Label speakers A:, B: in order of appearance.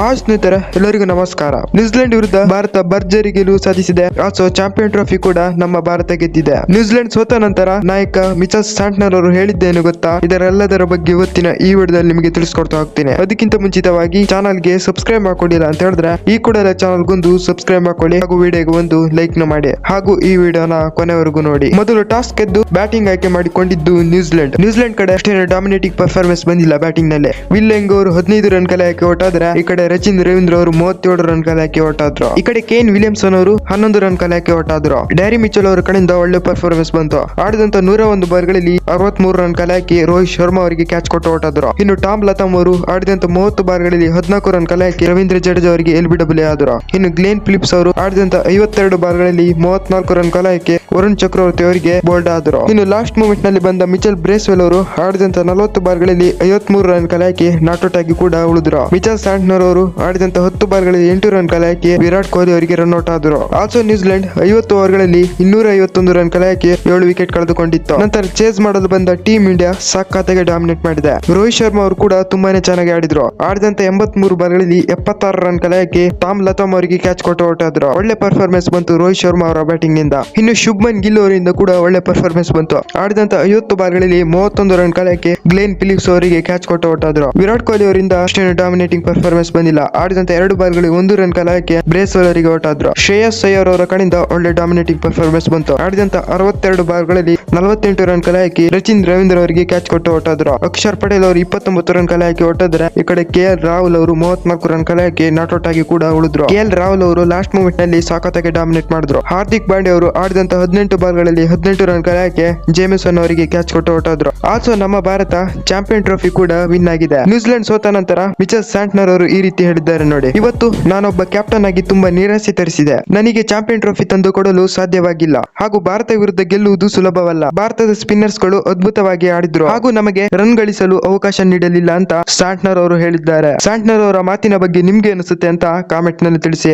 A: Hi ಸ್ನೇಹಿತರ, ಎಲ್ಲರಿಗೂ ನಮಸ್ಕಾರ. ನ್ಯೂಜಿಲೆಂಡ್ ವಿರುದ್ಧ ಭಾರತ ಭರ್ಜರಿ ಗೆಲುವು ಸಾಧಿಸಿದೆ. ಆಲ್ಸೋ ಚಾಂಪಿಯನ್ ಟ್ರೋಫಿ ಕೂಡ ನಮ್ಮ ಭಾರತ ಗೆದ್ದಿದೆ. ನ್ಯೂಜಿಲೆಂಡ್ ಸೋತ ನಂತರ ನಾಯಕ ಮಿಚಲ್ ಸ್ಯಾಂಟ್ನರ್ ಅವರು ಹೇಳಿದ್ದೇನು ಗೊತ್ತಾ? ಇದರೆಲ್ಲದರ ಬಗ್ಗೆ ಇವತ್ತಿನ ಈ ವಿಡಿಯೋದಲ್ಲಿ ನಿಮಗೆ ತಿಳಿಸ್ಕೊಡ್ತಾ ಹೋಗ್ತೀನಿ. ಅದಕ್ಕಿಂತ ಮುಂಚಿತವಾಗಿ ಚಾನಲ್ಗೆ ಸಬ್ಸ್ಕ್ರೈಬ್ ಮಾಡ್ಕೊಂಡಿಲ್ಲ ಅಂತ ಹೇಳಿದ್ರೆ, ಈ ಕೂಡಲೇ ಚಾನಲ್ ಗೊಂದು ಸಬ್ಸ್ಕ್ರೈಬ್ ಮಾಡ್ಕೊಳ್ಳಿ. ಹಾಗೂ ವಿಡಿಯೋಗೆ ಒಂದು ಲೈಕ್ನ ಮಾಡಿ. ಹಾಗೂ ಈ ವಿಡಿಯೋನ ಕೊನೆವರೆಗೂ ನೋಡಿ. ಮೊದಲು ಟಾಸ್ ಗೆದ್ದು ಬ್ಯಾಟಿಂಗ್ ಆಯ್ಕೆ ಮಾಡಿಕೊಂಡಿದ್ದು ನ್ಯೂಜಿಲೆಂಡ್. ನ್ಯೂಜಿಲೆಂಡ್ ಕಡೆ ಅಷ್ಟೇನು ಡಾಮಿನೇಟಿಂಗ್ ಪರ್ಫಾರ್ಮೆನ್ಸ್ ಬಂದಿಲ್ಲ ಬ್ಯಾಟಿಂಗ್ನಲ್ಲಿ ವಿಲ್ಲೆಂಗ್ ಅವರು ಹದಿನೈದು ರನ್ ಕಲೆ ಹಾಕಿ ಹೊಟ್ಟಾದ್ರೆ ಈ ಕಡೆ ರಚಿನ್ ರವೀಂದ್ರ ಅವರು ಮೂವತ್ತೇಳು ರನ್ ಕಲೆ ಹಾಕಿ ಹೊಟ್ಟಾದ್ರು ಈ ಕಡೆ ಕೇನ್ ವಿಲಿಯಮ್ಸನ್ ಅವರು ಹನ್ನೊಂದು ರನ್ ಕಲೆ ಹಾಕಿ ಹೊಟ್ಟಾದ್ರು ಡ್ಯಾರಿ ಮಿಚಲ್ ಅವರ ಕಡೆಯಿಂದ ಒಳ್ಳೆ ಪರ್ಫಾರ್ಮೆನ್ಸ್ ಬಂತು. ಆಡಿದಂತ ನೂರ ಒಂದು ಬಾರ್ಗಳಲ್ಲಿ ಅರವತ್ಮೂರು ರನ್ ಕಲೆ ಹಾಕಿ ರೋಹಿತ್ ಶರ್ಮಾ ಅವರಿಗೆ ಕ್ಯಾಚ್ ಕೊಟ್ಟು ಹೊಟ್ಟಾದ್ರು ಇನ್ನು ಟಾಮ್ ಲತಾಮ್ ಅವರು ಆಡಿದಂತ ಮೂವತ್ತು ಬಾರ್ಗಳಲ್ಲಿ ಹದಿನಾಲ್ಕು ರನ್ ಕಲೆ ಹಾಕಿ ರವೀಂದ್ರ ಜಡೇಜಾ ಅವರಿಗೆ ಎಲ್ ಬಿ ಡಬ್ಲ್ಯೂ ಆದ್ರು. ಇನ್ನು ಗ್ಲೇನ್ ಫಿಲಿಪ್ಸ್ ಅವರು ಆಡಿದಂತ ಐವತ್ತೆರಡು ಬಾರ್ಗಳಲ್ಲಿ ಮೂವತ್ನಾಲ್ಕು ರನ್ ಕಲೆ ಹಾಕಿ ವರುಣ್ ಚಕ್ರವರ್ತಿ ಅವರಿಗೆ ಬೋಲ್ಡ್ ಆದರು. ಇನ್ನು ಲಾಸ್ಟ್ ಮೂಮೆಂಟ್ನಲ್ಲಿ ಬಂದ ಮಿಚಲ್ ಬ್ರೇಸ್ವೆಲ್ ಅವರು ಆಡಿದಂತ ನಲವತ್ತು ಬಾರ್ಗಳಲ್ಲಿ ಐವತ್ಮೂರು ರನ್ ಕಲೆ ಹಾಕಿ ನಾಟ್ಔಟ್ ಆಗಿ ಕೂಡ ಉಳಿದ್ರು. ಮಿಚಲ್ ಸ್ಯಾಂಟ್ನರ್ ಅವರು ಆಡಿದಂತ ಹತ್ತು ಬಾರ್ಗಳಲ್ಲಿ ಎಂಟು ರನ್ ಕಲೆ ವಿರಾಟ್ ಕೊಹ್ಲಿ ಅವರಿಗೆ ರನ್ ಔಟ್ ಆದ್ರು. ಆಲ್ಸೋ ನ್ಯೂಜಿಲೆಂಡ್ ಐವತ್ತು ಓವರ್ಗಳಲ್ಲಿ ಇನ್ನೂರ ಐವತ್ತೊಂದು ರನ್ ಕಲೆ ಹಾಕಿ ಏಳು ವಿಕೆಟ್ ಕಳೆದುಕೊಂಡಿತ್ತು. ನಂತರ ಚೇಸ್ ಮಾಡಲು ಬಂದ ಟೀಮ್ ಇಂಡಿಯಾ ಸಖತ್ತಾಗಿ ಡಾಮಿನೇಟ್ ಮಾಡಿದೆ. ರೋಹಿತ್ ಶರ್ಮಾ ಅವರು ಕೂಡ ತುಂಬಾನೇ ಚೆನ್ನಾಗಿ ಆಡಿದ್ರು. ಆಡಿದಂತ ಎಂಬತ್ ಮೂರು ಬಾರ್ಗಳಲ್ಲಿ ಎಪ್ಪತ್ತಾರು ರನ್ ಕಲೆ ಹಾಕಿ ಟಾಮ್ ಲತಾಮ್ ಅವರಿಗೆ ಕ್ಯಾಚ್ ಕೊಟ್ಟು ಆದ್ರು. ಒಳ್ಳೆ ಪರ್ಫಾರ್ಮೆನ್ಸ್ ಬಂತು ರೋಹಿತ್ ಶರ್ಮಾ ಅವರ ಬ್ಯಾಟಿಂಗ್ನಿಂದ ಇನ್ನು ಶುಭ್ಮನ್ ಗಿಲ್ ಅವರಿಂದ ಕೂಡ ಒಳ್ಳೆ ಪರ್ಫಾರ್ಮೆನ್ಸ್ ಬಂತು. ಆಡಿದಂತ ಐವತ್ತು ಬಾರ್ಗಳಲ್ಲಿ ಮೂವತ್ತೊಂದು ರನ್ ಕಳೆಯಕ್ಕೆ ಗ್ಲೇನ್ ಫಿಲಿಪ್ಸ್ ಅವರಿಗೆ ಕ್ಯಾಚ್ ಕೊಟ್ಟು ಹೊರಟಾದ್ರು ವಿರಾಟ್ ಕೊಹ್ಲಿ ಅವರಿಂದ ಅಷ್ಟೇನು ಡಾಮಿನೇಟಿಂಗ್ ಪರ್ಫಾರ್ಮೆನ್ಸ್ ಬಂದಿಲ್ಲ. ಆಡಿದಂತ ಎರಡು ಬಾರ್ಗಳಿಗೆ ಒಂದು ರನ್ ಕಲಾಯಕ್ಕೆ ಬ್ರೇಸ್ ಅವರಿಗೆ ಹೊರಟಾದ್ರು ಶ್ರೇಯಸ್ ಅಯ್ಯರ್ ಅವರ ಕಡೆಯಿಂದ ಒಳ್ಳೆ ಡಾಮಿನೇಟಿಂಗ್ ಪರ್ಫಾರ್ಮೆನ್ಸ್ ಬಂತು. ಆಡಿದಂತ ಅರವತ್ತೆರಡು ಬಾರ್ಗಳಲ್ಲಿ ನಲವತ್ತೆಂಟು ರನ್ ಕಲೆ ಹಾಕಿ ರಚಿನ್ ರವೀಂದ್ರ ಅವರಿಗೆ ಕ್ಯಾಚ್ ಕೊಟ್ಟು ಹೊರಟಾದ್ರು ಅಕ್ಷರ್ ಪಟೇಲ್ ಅವರು ಇಪ್ಪತ್ತೊಂಬತ್ತು ರನ್ ಕಲಾಯಕ್ಕೆ ಹಾಕಿ ಹೊರಟಿದ್ರೆ ಈ ಕಡೆ ಕೆ ಎಲ್ ರಾಹುಲ್ ಅವರು ಮೂವತ್ನಾಲ್ಕು ರನ್ ಕಲಾಯಕ್ಕೆ ನಾಟ್ ನಾಟ್ಔಟ್ ಆಗಿ ಕೂಡ ಉಳಿದ್ರು. ಕೆ ಎಲ್ ರಾಹುಲ್ ಅವರು ಲಾಸ್ಟ್ ಮೂಮೆಂಟ್ನಲ್ಲಿ ಸಾಕತ್ತಾಗಿ ಡಾಮಿನೇಟ್ ಮಾಡಿದ್ರು. ಹಾರ್ದಿಕ್ ಪಾಂಡೆ ಅವರು ಆಡಿದಂತ ಹದಿನೆಂಟು ಬಾಲ್ಗಳಲ್ಲಿ ಹದಿನೆಂಟು ರನ್ ಕಲಾಕೆ ಜೇಮಿಸನ್ ಅವರಿಗೆ ಕ್ಯಾಚ್ ಕೊಟ್ಟು ಹೊರಟಾದ್ರು. ಆಲ್ಸೋ ನಮ್ಮ ಭಾರತ ಚಾಂಪಿಯನ್ ಟ್ರೋಫಿ ಕೂಡ ವಿನ್ ಆಗಿದೆ. ನ್ಯೂಜಿಲೆಂಡ್ ಸೋತ ನಂತರ ಮಿಚಲ್ ಸ್ಯಾಂಟ್ನರ್ ಅವರು ಈ ರೀತಿ ಹೇಳಿದ್ದಾರೆ ನೋಡಿ. ಇವತ್ತು ನಾನೊಬ್ಬ ಕ್ಯಾಪ್ಟನ್ ಆಗಿ ತುಂಬಾ ನಿರಾಸೆ ತರಿಸಿದೆ. ನನಗೆ ಚಾಂಪಿಯನ್ ಟ್ರೋಫಿ ತಂದು ಕೊಡಲು ಸಾಧ್ಯವಾಗಿಲ್ಲ. ಹಾಗೂ ಭಾರತ ವಿರುದ್ಧ ಗೆಲ್ಲುವುದು ಸುಲಭವಲ್ಲ. ಭಾರತದ ಸ್ಪಿನ್ನರ್ಸ್ಗಳು ಅದ್ಭುತವಾಗಿ ಆಡಿದ್ರು. ಹಾಗೂ ನಮಗೆ ರನ್ ಗಳಿಸಲು ಅವಕಾಶ ನೀಡಲಿಲ್ಲ ಅಂತ ಸ್ಯಾಂಟ್ನರ್ ಅವರು ಹೇಳಿದ್ದಾರೆ. ಸ್ಯಾಂಟ್ನರ್ ಅವರ ಮಾತಿನ ಬಗ್ಗೆ ನಿಮ್ಗೆ ಅನಿಸುತ್ತೆ ಅಂತ ಕಾಮೆಂಟ್ನಲ್ಲಿ ತಿಳಿಸಿ.